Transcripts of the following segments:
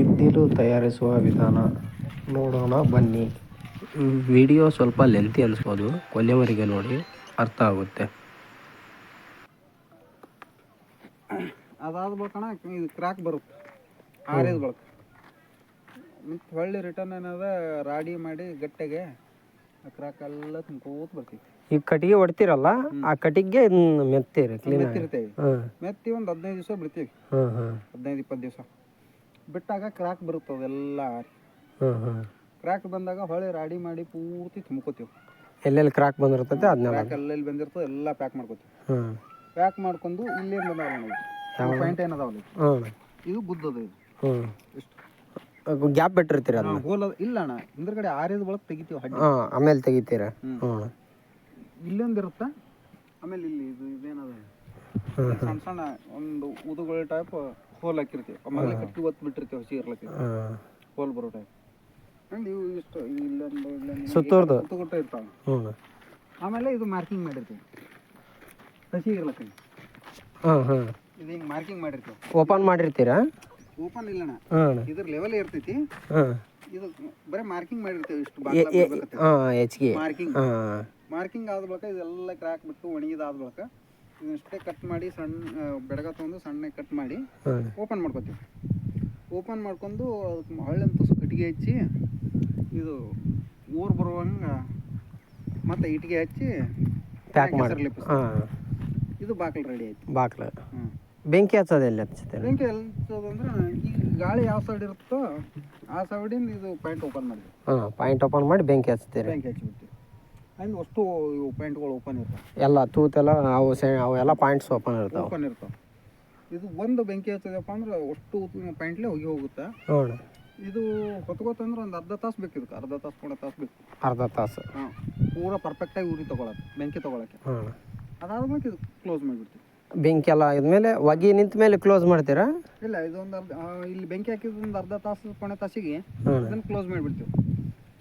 ಇದ್ದಿಲು ತಯಾರಿಸುವ ವಿಧಾನ ನೋಡೋಣ ಬನ್ನಿ. ವಿಡಿಯೋ ಸ್ವಲ್ಪ ಲೆಂತಿ ಅನಿಸ್ಬೋದು. ಕೊನೆವರೆಗೆ ನೋಡಿ ಅರ್ಥ ಆಗುತ್ತೆ. ಅದಾದ ಇದು ಕ್ರ್ಯಾಕ್ ಬರುತ್ತೆ. ಆರಿದ ಬಳಿಕ. ಮತ್ತು ಹೊಳ್ಳಿ ರಿಟರ್ನ್ ಏನದ ರಾಡಿ ಮಾಡಿ ಗಟ್ಟೆಗೆ ಕ್ರ್ಯಾಕ್ ಎಲ್ಲ ತುಂಬ್ಕೋತ ಬರ್ತೀವಿ. ಈಗ ಕಟ್ಟಿಗೆ ಹೊಡ್ತಿರಲ್ಲ ಆ ಕಟ್ಟಿಗೆ ಮೆತ್ತಿರಿ ಕ್ಲೀನ್ ಮೆತ್ತಿರ್ತೇವೆ. ಮೆತ್ತಿ ಒಂದು ಹದಿನೈದು ದಿವಸ ಬಿಡ್ತೀವಿ. ಹದಿನೈದು ಇಪ್ಪತ್ತು ದಿವಸ. ಬಿಟ್ಟಾಗ ಕ್ರಾಕ್ ಬರುತ್ತೆ ಅದೆಲ್ಲ ಹಾಂ ಹಾಂ ಕ್ರ್ಯಾಕ್ ಬಂದಾಗ ಹೊಳೆ ರಾಡಿ ಮಾಡಿ ಪೂರ್ತಿ ತುಂಬ್ಕೋತೀವಿ. ಎಲ್ಲೆಲ್ಲಿ ಕ್ರಾಕ್ ಬಂದಿರ್ತೈತೆ ಅದನ್ನೆಲ್ಲ ಕ್ರ್ಯಾಕ್ ಎಲ್ಲೆಲ್ಲಿ ಬಂದಿರ್ತದೆ ಎಲ್ಲ ಪ್ಯಾಕ್ ಮಾಡ್ಕೋತೀವಿ. ಹಾಂ ಪ್ಯಾಕ್ ಮಾಡ್ಕೊಂಡು ಇಲ್ಲೇ ನಾವು? ಪಾಯಿಂಟ್ ಏನದಾವಲ್ಲ ಹಾಂ ಇದು ಬುದ್ಧದ ಇದು. ಹ್ಞೂ ಇಷ್ಟು. ಗ್ಯಾಪ್ ಬಿಟ್ಟಿರ್ತೀರಿ ಅದನ್ನ ಹೋಲ ಇಲ್ಲ ಅಣ್ಣ ಹಿಂದ್ಗಡೆ ಆರಿದ ಒಳಗೆ ತೆಗಿತೀವಿ ಹಡ್ಡಿ. ಹಾಂ ಆಮೇಲೆ ತೆಗಿತೀರ? ಇಲ್ಲೊಂದಿರುತ್ತ ಹ್ಞೂ ಇಲ್ಲೊಂದು ಇರುತ್ತ ಆಮೇಲೆ ಇಲ್ಲಿ ಇದು ಇದೇನದ? ಸಣ್ಣ ಸಣ್ಣ ಒಂದು ಉದುಗಳ ಟೈಪ್ ಹೋಲ್ ಹಾಕಿರ್ತೀವಿ ಆಮೇಲೆ ಕಟ್ಟಿ ಒತ್ತು ಬಿಟ್ಟಿರ್ತೀವಿ ಹಸಿ ಇರ್ಲಕ್ಕೆ ಹೋಲ್ ಬರೋ ಟೈಪ್ ಅಂಡ್ ಇವು ಇಷ್ಟು ಇಲ್ಲ ಸುತ್ತೋರ್ದು. ಸುತ್ತುಗುಟ್ಟ ಇರ್ತಾವೆ. ಹ್ಞೂ. ಆಮೇಲೆ ಇದು ಮಾರ್ಕಿಂಗ್ ಮಾಡಿರ್ತೀವಿ. ಹಸಿ ಇರ್ಲಕ್ಕೆ ಹಾಂ ಹಾಂ. ಇದು ಹಿಂಗೆ ಮಾರ್ಕಿಂಗ್ ಮಾಡಿರ್ತೀವಿ. ಓಪನ್ ಮಾಡಿರ್ತೀರಾ? ಓಪನ್ ಇಲ್ಲಣ್ಣ. ಹಾಂ. ಇದ್ರ ಲೆವೆಲ್ ಇರ್ತೈತಿ. ಹಾಂ. ಇದು ಬರೀ ಮಾರ್ಕಿಂಗ್ ಮಾಡಿರ್ತೀವಿ ಇಷ್ಟು ಹಾಂ ಹೆಚ್ಚಿಗೆ ಮಾರ್ಕಿಂಗ್ ಮಾರ್ಕಿಂಗ್ ಆದ ಬಳಿಕ ಇದೆಲ್ಲ ಕ್ರ್ಯಾಕ್ ಬಿಟ್ಟು ಒಣಗಿದಾದ ಬಳಿಕ ಇದನ್ನಷ್ಟೇ ಕಟ್ ಮಾಡಿ ಸಣ್ಣ ಬೆಡಗ ತೊಗೊಂಡು ಸಣ್ಣ ಕಟ್ ಮಾಡಿ ಓಪನ್ ಮಾಡ್ಕೊತೀವಿ. ಓಪನ್ ಮಾಡ್ಕೊಂಡು ಅದಕ್ಕೆ ಹಳ್ಳಿನ ತುಸು ಕಟ್ಟಿಗೆ ಹಚ್ಚಿ ಇದು ಊರು ಬರುವಂಗೆ ಮತ್ತೆ ಇಟ್ಟಿಗೆ ಹಚ್ಚಿ ಪ್ಯಾಕ್ ಮಾಡಿ. ಇದು ಬಾಕ್ಲ ರೆಡಿ ಆಯ್ತು. ಬಾಕ್ಲ. ಬೆಂಕಿ ಹಚ್ಚೋದು ಎಲ್ಲಿ ಹಚ್ಚುತ್ತೆ ಬೆಂಕಿ ಹಚ್ಚೋದಂದ್ರೆ ಈ ಗಾಳಿ ಯಾವ ಸೈಡ್ ಇರುತ್ತೋ ಆ ಸೈಡಿಂದ ಇದು ಪಾಯಿಂಟ್ ಓಪನ್ ಮಾಡಿ ಹಾಂ ಪಾಯಿಂಟ್ ಓಪನ್ ಮಾಡಿ ಬೆಂಕಿ ಹಚ್ತೀರಿ. ಬೆಂಕಿ ಹಚ್ಚಿಬಿಡ್ತೀವಿ ಆ್ಯಂಡ್ ಅಷ್ಟು ಇವು ಪಾಯಿಂಟ್ಗಳು ಓಪನ್ ಇರ್ತಾವೆ. ಎಲ್ಲ ತೂತೆಲ್ಲ ಅವು ಸೆ ಅವೆಲ್ಲ ಪಾಯಿಂಟ್ಸ್ ಓಪನ್ ಇರ್ತಾವೆ. ಓಪನ್ ಇರ್ತಾವೆ. ಇದು ಒಂದು ಬೆಂಕಿ ಹಚ್ಚದಪ್ಪ ಅಂದ್ರೆ ಅಷ್ಟು ಪಾಯಿಂಟ್ಲೇ ಹೋಗಿ ಹೋಗುತ್ತೆ. ನೋಡಿ ಇದು ಹೊತ್ಕೋತಂದ್ರೆ ಒಂದು ಅರ್ಧ ತಾಸು ಬೇಕು ಇದಕ್ಕೆ ಅರ್ಧ ತಾಸು ಕೂಡ ತಾಸು ಬೇಕು. ಅರ್ಧ ತಾಸು. ಹಾಂ ಪೂರ ಪರ್ಫೆಕ್ಟಾಗಿ ಉರಿ ತೊಗೊಳಕ್ಕೆ ಬೆಂಕಿ ತೊಗೊಳಕ್ಕೆ. ಹಾಂ. ಅದಾದ್ಮೇಲೆ ಇದು ಕ್ಲೋಸ್ ಮಾಡಿಬಿಡ್ತೀವಿ. ಬೆಂಕಿ ಎಲ್ಲ ಇದ್ಮೇಲೆ ಒಗಿ ನಿಂತ ಮೇಲೆ ಕ್ಲೋಸ್ ಮಾಡ್ತೀರಾ? ಇಲ್ಲ ಇದೊಂದು ಅರ್ಧ ಆ, ಇಲ್ಲಿ ಬೆಂಕಿ ಹಾಕಿದ ಒಂದು ಅರ್ಧ ತಾಸು ಕೊನೆ ತಾಸಿಗೆ ಇದನ್ನು ಕ್ಲೋಸ್ ಮಾಡಿಬಿಡ್ತೀವಿ.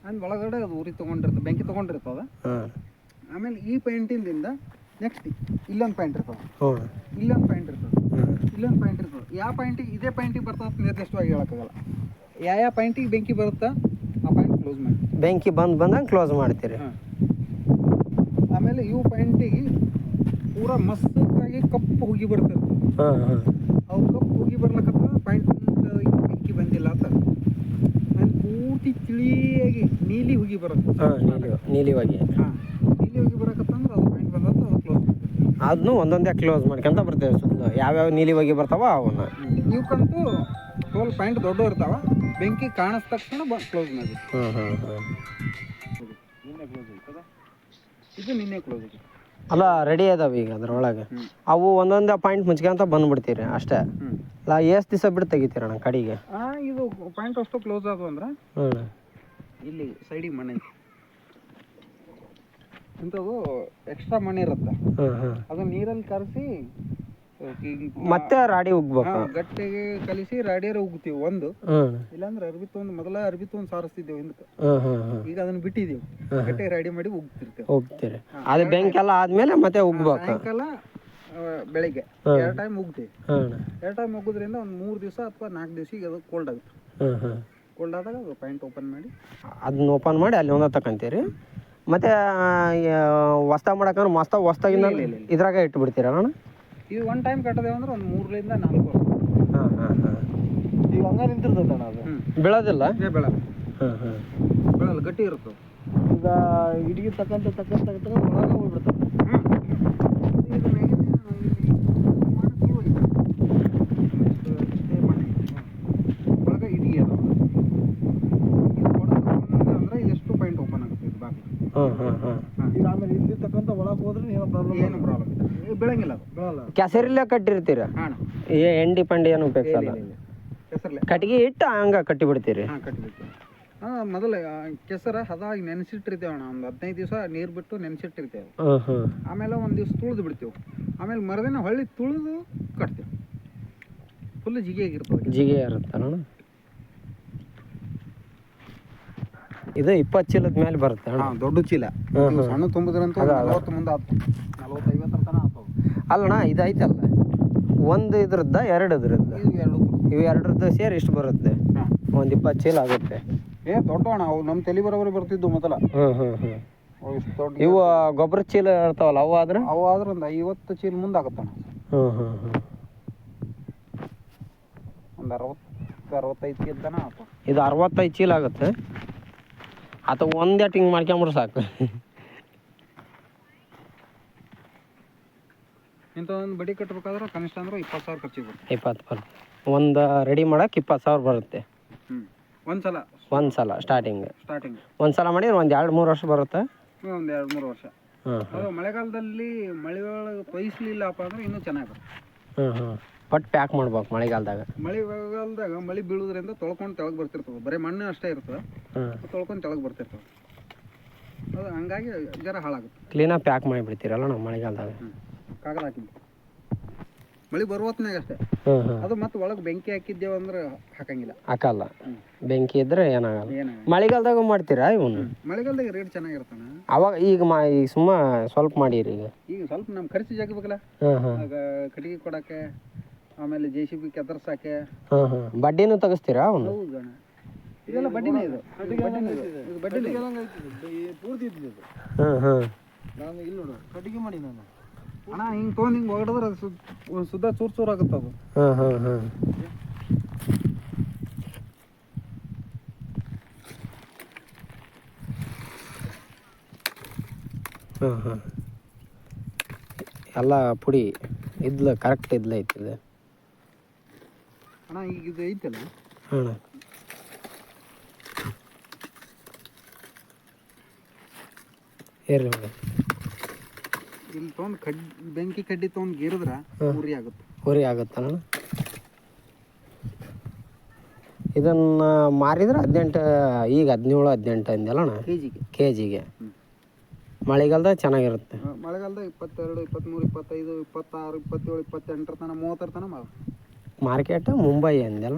ಅಂದ್ ಒಳಗಡೆ ಅದು ಉರಿ ತಗೊಂಡಿರ್ತದೆ ಬೆಂಕಿ ತೊಗೊಂಡಿರ್ತದೆ. ಆಮೇಲೆ ಈ ಪೈಂಟಿಂದ ನೆಕ್ಸ್ಟ್ ಇಲ್ಲೊಂದು ಪಾಯಿಂಟ್ ಇರ್ತದೆ. ಇಲ್ಲೊಂದು ಪಾಯಿಂಟ್ ಇರ್ತದೆ. ಇಲ್ಲೊಂದು ಪಾಯಿಂಟ್ ಇರ್ತದೆ. ಯಾವ ಪಾಯಿಂಟಿಗೆ ಇದೇ ಪಾಯಿಂಟಿಗೆ ಬರ್ತದೆ ಅಂತ ನಿರ್ದಿಷ್ಟವಾಗಿ ಹೇಳೋಕ್ಕಾಗಲ್ಲ. ಯಾವ ಯಾವ ಪಾಯಿಂಟಿಗೆ ಬೆಂಕಿ ಬರುತ್ತಾ ಆ ಪಾಯಿಂಟ್ ಕ್ಲೋಸ್ ಮಾಡಿ. ಬೆಂಕಿ ಬಂದು ಬಂದಂಗೆ ಕ್ಲೋಸ್ ಮಾಡ್ತೀರಿ. ಆಮೇಲೆ ಇವು ಪಾಯಿಂಟಿಗೆ ಪೂರ ಮಸ್ತಾಗಿ ಕಪ್ಪು ಹೋಗಿ ಬರ್ತದೆ. ಅವು ಕಪ್ಪು ಹೋಗಿ ಬರ್ಲಕ್ಕತ್ತ ಪಾಯಿಂಟ್ ಬೆಂಕಿ ಬಂದಿಲ್ಲ ಅಂತ ಅಲ್ಲಿ ಪೂರ್ತಿ ತಿಳಿಯಾಗಿ ನೀಲಿ ಹುಗಿ ಬರುತ್ತೆ. ಹಾಂ ನೀಲಿ ನೀಲಿ ಹೊಗೆ ಹಾಂ ನೀಲಿ ಹೋಗಿ ಬರಕತ್ತಂದ್ರೆ ಅದು ಪಾಯಿಂಟ್ ಬಂದಂತ ಅದು ಕ್ಲೋಸ್ ಅದನ್ನು ಒಂದೊಂದೇ ಕ್ಲೋಸ್ ಮಾಡ್ಕೊಂತ ಬರ್ತೇವೆ ಯಾವ ಯಾವ್ಯಾವ ನೀಲಿ ಹೋಗಿ ಬರ್ತಾವ ಅವನ್ನ. ಇವಕ್ಕಂತೂ ಟೋಲ್ ಪಾಯಿಂಟ್ ದೊಡ್ಡ ಇರ್ತಾವ. ಬೆಂಕಿ ಕಾಣಿಸ್ ತಕ್ಷಣ ಬ ಕ್ಲೋಸ್ ಮಾಡಿ ಹಾಂ ಹಾಂ ಹಾಂ ನಿನ್ನೆ ಕ್ಲೋಸ್ ಆಯ್ತದ ಇದು ನಿನ್ನೆ ಕ್ಲೋಸ್ ಆಯ್ತು. ಅಲ್ಲ ರೆಡಿ ಅದಾವ ಈಗ ಅದ್ರೊಳಗೆ. ಅವು ಒಂದೊಂದೇ ಪಾಯಿಂಟ್ ಮುಚ್ಕೊಂತ ಬಂದ್ಬಿಡ್ತೀರಿ ಅಷ್ಟೇ. ಅಲ್ಲ ಎಷ್ಟು ದಿವಸ ಬಿಟ್ಟು ತೆಗಿತೀರಣ್ಣ ಕಡೆಗೆ? ಇದು ಪಾಯಿಂಟ್ ಅಷ್ಟು ಕ್ಲೋಸ್ ಆದವು ಅಂದ್ರೆ? ಹ್ಞೂ ಇಲ್ಲಿ ಸೈಡಿಗೆ ಮಣ್ಣೆ ಇಂಥವು ಎಕ್ಸ್ಟ್ರಾ ಮಣ್ಣು ಇರುತ್ತೆ. ಅದು ನೀರಲ್ಲಿ ಕರೆಸಿ ಮತ್ತೆ ರಾಡಿ ಉಗ್ಬೇಕು ಗಟ್ಟಿಗೆ ಕಲಿಸಿ ರಾಡಿಯರ ಉಗ್ತೀವಿ ಒಂದು. ಇಲ್ಲಾಂದ್ರೆ ಅರ್ಬಿ ತೊಗೊಂಡು ಮೊದಲ ಅರ್ಬಿ ತೊಗೊಂಡು ಸಾರಿಸ್ತಿದ್ದೇವೆ ಹಿಂದಕ್ಕೆ. ಈಗ ಅದನ್ನ ಬಿಟ್ಟಿದ್ದೀವಿ. ಗಟ್ಟಿ ಗಟ್ಟಿಗೆ ರಾಡಿ ಮಾಡಿ ಉಗ್ತಿರ್ತೇವೆ ಹೋಗ್ತೀರಿ ಅದು ಆದ್ಮೇಲೆ ಮತ್ತೆ ಉಗ್ಬೇಕು ಸಾಯಂಕಾಲ ಬೆಳಿಗ್ಗೆ. ಎರಡು ಟೈಮ್ ಉಗ್ತೀವಿ. ಎರಡು ಟೈಮ್ ಉಗ್ಗೋದ್ರಿಂದ ಒಂದು ಮೂರು ದಿವಸ ಅಥವಾ ನಾಲ್ಕು ದಿವಸಿಗೆ ಅದು ಕೋಲ್ಡ್ ಆಗುತ್ತೆ. ಕೋಲ್ಡ್ ಆದಾಗ ಅದು ಪಾಯಿಂಟ್ ಓಪನ್ ಮಾಡಿ. ಅದನ್ನ ಓಪನ್ ಮಾಡಿ ಅಲ್ಲಿ ಒಂದ ತಕೊಂತೀರಿ ಮತ್ತೆ ಹೊಸ್ತಾಗ ಮಾಡಕಂದ್ರೆ ಮಸ್ತ ಹೊಸ್ತಾಗಿಂದ ಇದ್ರಾಗ ಇಟ್ಟು ಬಿಡ್ತೀರ ಅಣ್ಣ? ಇದು ಒನ್ ಟೈಮ್ ಕಟ್ಟದೇವೆ ಅಂದ್ರೆ ಒಂದು ಮೂರರಿಂದ ನಾಲ್ಕು ಹಾಂ ಹಾಂ ಹಾಂ. ಈಗ ಹಂಗ ನಿಂತಿರ್ತದಣ್ಣ ಅದು. ಬೆಳೋದಿಲ್ಲ? ಬೆಳ. ಹಾಂ ಹಾಂ. ಬೆಳಲ್ಲ ಗಟ್ಟಿ ಇರುತ್ತೆ. ಈಗ ಇಡಿಗೆ ತಕ್ಕಂತ ತಕ್ಕಂತ ತಕ್ಕಂತ ಒಳಗೆ ಹೋಗ್ಬಿಡ್ತಾವೆ ಇದು ಮ್ಯಾಗಿನ ಇಲ್ಲಿ ಮಣ್ಣು ಚಲೋ ಐತೆ. ಇಷ್ಟು- ಇಷ್ಟೇ ಮಣ್ಣು ಐತೆ. ಒಳಗೆ ಇಡಿಗೆ ಅದಾವ. ಇದು ಹೊಡೆದು ತಗೊಂಡು ಅಂದ್ರೆ ಇದೆಷ್ಟು ಪಾಯಿಂಟ್ ಓಪನ್ ಆಗುತ್ತೆ ಇದು ಬಾಗಿಲು ಹಾಂ ಹಾಂ ಹಾಂ ಈಗ ಆಮೇಲೆ ಇಲ್ಲಿ ತಕ್ಕಂತ ಒಳಗೆ ಹೋದ್ರೆ ಏನು ಪ್ರಾಬ್ಲಮ್ ಏನು ಪ್ರಾಬ್ಲಮ್ ಇಲ್ಲ. ಬೆಳಂಗಿಲ್ಲ ಅದು. ಬೆಳಲ್ಲ. ಕೆಸರಿಲ್ಲ ಕಟ್ಟಿರ್ತೀರ? ಹಾಂ. ಏ ಎಂಡಿ ಪಂಡಿ ಏನು ಉಪಯೋಗಿಸಲ್ಲ? ಕೆಸರ್ಲೆ. ಕಟ್ಟಿಗೆ ಇಟ್ಟು ಹಂಗ ಕಟ್ಟಿ ಬಿಡ್ತೀರಿ ಹಾಂ ಮೊದಲ ಹಾಂ ಮೊದಲು ಆ, ಕೆಸರ ಹದಾಗಿ ನೆನೆಸಿಟ್ಟಿರ್ತೇವೆ ಅಣ್ಣ. ಒಂದು ಹದಿನೈದು ದಿವಸ ನೀರು ಬಿಟ್ಟು ನೆನೆಸಿಟ್ಟಿರ್ತೇವೆ. ಹಾಂ ಹಾಂ ಆಮೇಲೆ ಒಂದು ದಿವಸ ತುಳಿದು ಬಿಡ್ತೇವೆ. ಆಮೇಲೆ ಮರದಿನ ಹೊಳ್ಳಿ ತುಳಿದು ಕಟ್ತೀವಿ. ಫುಲ್ ಜಿಗಿಯಾಗಿರ್ತದೆ ಜಿಗೆ ಇರುತ್ತಲ್ಲ ಇದು ಇಪ್ಪತ್ತು ಚೀಲದ ಮೇಲೆ ಬರುತ್ತೆ ದೊಡ್ಡ ಚೀಲ. ಸಣ್ಣ ತುಂಬಿದ್ರಂತ. ನಲವತ್ತು ಮುಂದೆ ಆತು. ನಲವತ್ತು ಐವತ್ತರ ತನಕ ಆತವು ಅಲ್ಲಣ್ಣ ಇದು ಐತಲ್ಲ ಒಂದು ಇದ್ರದ್ದ ಎರಡು ಇದ್ರದ್ದು. ಇವು ಎರಡರದ್ದು ಸೇರಿ ಇಷ್ಟು ಬರುತ್ತೆ. ಒಂದು ಇಪ್ಪತ್ತು ಚೀಲ ಆಗುತ್ತೆ. ಏ ದೊಡ್ಡ ಅಣ್ಣ ಅವು ನಮ್ಮ ತಲೆ ಬರೋಬರಿ ಬರ್ತಿದ್ದು ಮೊದಲ. ಹ್ಞೂ ಹ್ಞೂ ಹ್ಞೂ ಇವು ಗೊಬ್ಬರ ಚೀಲ ಇರ್ತಾವಲ್ಲ ಅವು ಆದ್ರೆ? ಅವು ಆದ್ರೆ ಒಂದು ಐವತ್ತು ಚೀಲ ಮುಂದೆ ಆಗುತ್ತಣ್ಣ. ಹ್ಞೂ ಹ್ಞೂ ಹ್ಞೂ ಒಂದು ಅರವತ್ತು ಅರವತ್ತೈದು ಚೀಲ ತನ ಇದು ಅರವತ್ತೈದು ಚೀಲ ಆಗುತ್ತೆ. ಅಥವಾ ಒಂದೇ ಹಿಂಗೆ ಮಾಡ್ಕೊಂಬಿಡ್ರೆ ಸಾಕು. ಇಂಥ ಒಂದು ಬಡಿ ಕಟ್ಟಬೇಕಾದ್ರೆ ಕನಿಷ್ಠ ಅಂದ್ರೆ ಇಪ್ಪತ್ತು ಸಾವಿರ ಖರ್ಚಿಗೆ ಬರುತ್ತೆ. ಇಪ್ಪತ್ತು ಬರುತ್ತೆ ಒಂದು ರೆಡಿ ಮಾಡೋಕೆ ಇಪ್ಪತ್ತು ಸಾವಿರ ಬರುತ್ತೆ. ಹ್ಞೂ ಒಂದು ಸಲ? ಒಂದು ಸಲ ಸ್ಟಾರ್ಟಿಂಗ್ ಸ್ಟಾರ್ಟಿಂಗ್ ಒಂದು ಸಲ ಮಾಡಿದ್ರೆ ಒಂದು ಎರಡು ಮೂರು ವರ್ಷ ಬರುತ್ತೆ. ಒಂದು ಎರಡು ಮೂರು ವರ್ಷ. ಅದು ಮಳೆಗಾಲದಲ್ಲಿ ಮಳೆ ಒಳಗೆ ತೊಯಿಸ್ಲಿಲ್ಲಪ್ಪ ಅಂದ್ರೆ ಇನ್ನೂ ಚೆನ್ನಾಗಿ ಬರುತ್ತೆ. ಹ್ಞೂ ಹ್ಞೂ ಪಟ್ ಪ್ಯಾಕ್ ಮಾಡ್ಬೇಕು ಮಳೆಗಾಲದಾಗ. ಮಳೆಗಾಲದಾಗ ಮಳೆ ಬೀಳೋದ್ರಿಂದ ತೊಳ್ಕೊಂಡು ತೆಳಗ್ ಬರ್ತಿರ್ತದೆ. ಬರೀ ಮಣ್ಣು ಅಷ್ಟೇ ಇರ್ತದೆ. ತೊಳ್ಕೊಂಡು ತೆಳಗೆ ಬರ್ತಿರ್ತದೆ. ಅದು ಹಂಗಾಗಿ ಜರ ಹಾಳಾಗುತ್ತೆ. ಕ್ಲೀನಾಗಿ ಪ್ಯಾಕ್ ಮಾಡಿಬಿಡ್ತೀರಲ್ಲ ನಾವು ಮಳೆಗಾಲದಾಗ. ಕಾಗದ ಹಾಕಿ ಮಳೆ ಬರುವತ್ನಾಗ ಅಷ್ಟೇ. ಅದು ಮತ್ತೆ ಒಳಗೆ ಬೆಂಕಿ ಹಾಕಿದ್ದೇವೆ ಅಂದ್ರೆ ಹಾಕಂಗಿಲ್ಲ. ಹಾಕಲ್ಲ. ಬೆಂಕಿ ಇದ್ರೆ ಏನಾಗಲ್ಲ. ಏನ ಮಳೆಗಾಲದಾಗ ಮಾಡ್ತೀರಾ ಇವನು ಮಳೆಗಾಲದಾಗ ರೇಟ್ ಚೆನ್ನಾಗಿರ್ತಾನ ಅವಾಗ ಈಗ ಮಾ ಈಗ ಸುಮ್ಮ ಸ್ವಲ್ಪ ಮಾಡಿರಿ ಈಗ. ಈಗ ಸ್ವಲ್ಪ ನಮ್ಮ ಖರ್ಚು ಜಾಗಬೇಕಲ್ಲ ಕಟ್ಟಿಗೆ ಕೊಡಕ್ಕೆ ಆಮೇಲೆ ಜೆ ಸಿ ಬಿ ಕೆದರ್ಸಕ್ಕೆ. ಹಾಂ ಹಾಂ. ಬಡ್ಡಿನೂ ತೆಗಿಸ್ತೀರಾ ಅವನು? ಹೌದು ಇದೆಲ್ಲ ಬಡ್ಡಿನೇ ಇದು. ಬಡ್ಡಿನೇ ಇದು. ಇದು ಬಡ್ಡಿನೇ ಪೂರ್ತಿ ಇದ್ದು ಹಾಂ ಹಾಂ. ನಾನು ಇಲ್ಲಿ ನೋಡು ಕಟ್ಟಿಗೆ ಮಾಡಿ ನಾನು. ಅಣ್ಣ ಹಿಂಗೆ ತೊಗೊಂಡು ಹಿಂಗೆ ಹೊಡೆದ್ರೆ ಅದು ಸುದ್ ಸುದ್ದ ಚೂರು ಚೂರು ಆಗುತ್ತೆ ಅದು. ಹಾಂ ಹಾಂ ಹಾಂ. ಹಾಂ ಹಾಂ. ಎಲ್ಲ ಪುಡಿ ಇದ್ಲ ಕರೆಕ್ಟ್ ಇದ್ಲ ಐತಿದೆ ಅಣ್ಣ ಈಗ ಇದು ಐತಲ್ಲ? ಅಣ್ಣ. ಇಲ್ಲಿ ತೊಗೊಂಡು ಕಡ್ ಬೆಂಕಿ ಕಡ್ಡಿ ತೊಗೊಂಡು ಗೀರದ್ರ ಉರಿ ಆಗುತ್ತೆ. ಉರಿ ಆಗುತ್ತಲ್ಲ ಇದನ್ನ ಮಾರಿದ್ರೆ ಹದಿನೆಂಟು ಈಗ ಹದಿನೇಳು ಹದಿನೆಂಟು ಅಂದ್ಯಲ್ಲಣ್ಣ ಕೆ ಜಿಗೆ ಕೆ ಜಿಗೆ. ಮಳೆಗಾಲದಾಗ ಚೆನ್ನಾಗಿರುತ್ತೆ. ಮಳೆಗಾಲದಾಗ ಇಪ್ಪತ್ತೆರಡು ಇಪ್ಪತ್ತ್ಮೂರು ಇಪ್ಪತ್ತೈದು ಇಪ್ಪತ್ತಾರು ಇಪ್ಪತ್ತೇಳು ಇಪ್ಪತ್ತೆಂಟರ ತನಕ ಮೂವತ್ತರ ತನಕ ಮಾವು ಮಾರ್ಕೆಟ್ ಮುಂಬೈ ಅಂದೆಲ್ಲ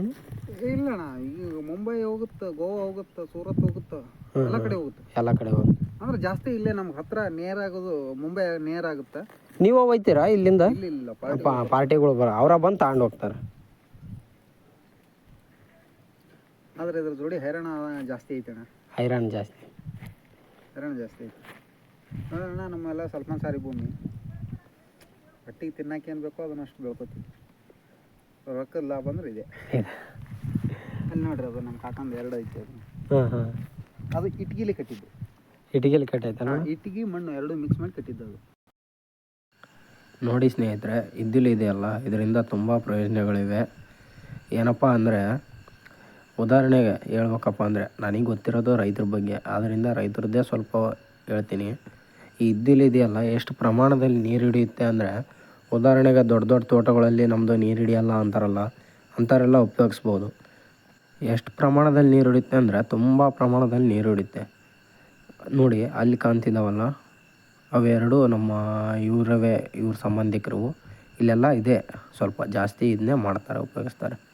ಇಲ್ಲಣ್ಣ ಈಗ ಮುಂಬೈ ಹೋಗುತ್ತೆ ಗೋವಾ ಹೋಗುತ್ತೆ ಸೂರತ್ ಹೋಗುತ್ತೆ ಎಲ್ಲ ಕಡೆ ಹೋಗುತ್ತೆ. ಎಲ್ಲ ಕಡೆ ಹೋಗುತ್ತೆ. ಅಂದ್ರೆ ಜಾಸ್ತಿ ಇಲ್ಲೇ ನಮ್ಗೆ ಹತ್ರ ನೇರ ಆಗೋದು ಮುಂಬೈ ನೇರ ಆಗುತ್ತೆ. ನೀವು ಹೋಗ್ತೀರಾ ಇಲ್ಲಿಂದ? ಇಲ್ಲಿ ಇಲ್ಲ ಪಾರ್ಟಿ ಪಾ- ಪಾರ್ಟಿಗಳು ಬರ ಅವರ ಬಂದು ತಗೊಂಡು ಹೋಗ್ತಾರೆ. ಆದ್ರೆ ಇದ್ರ ಜೋಡಿ ಹೈರಾಣ ಜಾಸ್ತಿ ಐತೆ ಅಣ್ಣ. ಹೈರಾಣ ಜಾಸ್ತಿ. ಹೈರಾಣ ಜಾಸ್ತಿ ಐತೆ. ಅಣ್ಣ ನಮ್ಮೆಲ್ಲ ಸ್ವಲ್ಪ ಸಾರಿ ಭೂಮಿ. ಹೊಟ್ಟಿಗೆ ತಿನ್ನಕ್ಕೆ ಏನು ಬೇಕೋ ಅದನ್ನಷ್ಟು ಬೆಳ್ಕೊತೀವಿ. ರೊಕ್ಕದ ಲಾಭ ಅಂದ್ರೆ ಇದೆ. ಅಲ್ಲಿ ನೋಡ್ರಿ ಅದು ನಮ್ಮ ಕಾಕಂದು ಎರಡು ಐತೆ ಅದು. ಹಾಂ ಹಾಂ. ಅದು ಇಟ್ಗಿಲಿ ಕಟ್ಟಿದ್ದು. ಇಟಗಿಲಿ ಕಟ್ಟೈತಲ್ಲ ಇಟ್ಗಿ ಮಣ್ಣು ಎರಡು ಮಿಕ್ಸ್ ಮಾಡಿ ಕಟ್ಟಿದ್ದು ಅದು. ನೋಡಿ ಸ್ನೇಹಿತರೆ ಇದ್ದಿಲು ಇದೆಯಲ್ಲ ಇದರಿಂದ ತುಂಬ ಪ್ರಯೋಜನಗಳಿವೆ. ಏನಪ್ಪ ಅಂದರೆ ಉದಾಹರಣೆಗೆ ಹೇಳ್ಬೇಕಪ್ಪ ಅಂದರೆ ನನಗೆ ಗೊತ್ತಿರೋದು ರೈತರ ಬಗ್ಗೆ ಆದ್ದರಿಂದ ರೈತರದ್ದೇ ಸ್ವಲ್ಪ ಹೇಳ್ತೀನಿ. ಈ ಇದ್ದಿಲು ಇದೆಯಲ್ಲ ಎಷ್ಟು ಪ್ರಮಾಣದಲ್ಲಿ ನೀರು ಹಿಡಿಯುತ್ತೆ ಅಂದರೆ ಉದಾಹರಣೆಗೆ ದೊಡ್ಡ ದೊಡ್ಡ ತೋಟಗಳಲ್ಲಿ ನಮ್ಮದು ನೀರು ಹಿಡಿಯಲ್ಲ ಅಂತಾರಲ್ಲ ಅಂಥವರೆಲ್ಲ ಉಪಯೋಗಿಸ್ಬೋದು. ಎಷ್ಟು ಪ್ರಮಾಣದಲ್ಲಿ ನೀರು ಹಿಡಿಯುತ್ತೆ ಅಂದರೆ ತುಂಬ ಪ್ರಮಾಣದಲ್ಲಿ ನೀರು ಹಿಡಿಯುತ್ತೆ. ನೋಡಿ, ಅಲ್ಲಿ ಕಾಣ್ತಿದ್ದಾವಲ್ಲ ಅವೆರಡು ನಮ್ಮ ಇವರವೇ, ಇವ್ರ ಸಂಬಂಧಿಕರು, ಇಲ್ಲೆಲ್ಲ ಇದೆ. ಸ್ವಲ್ಪ ಜಾಸ್ತಿ ಇದನ್ನೇ ಮಾಡ್ತಾರೆ, ಉಪಯೋಗಿಸ್ತಾರೆ.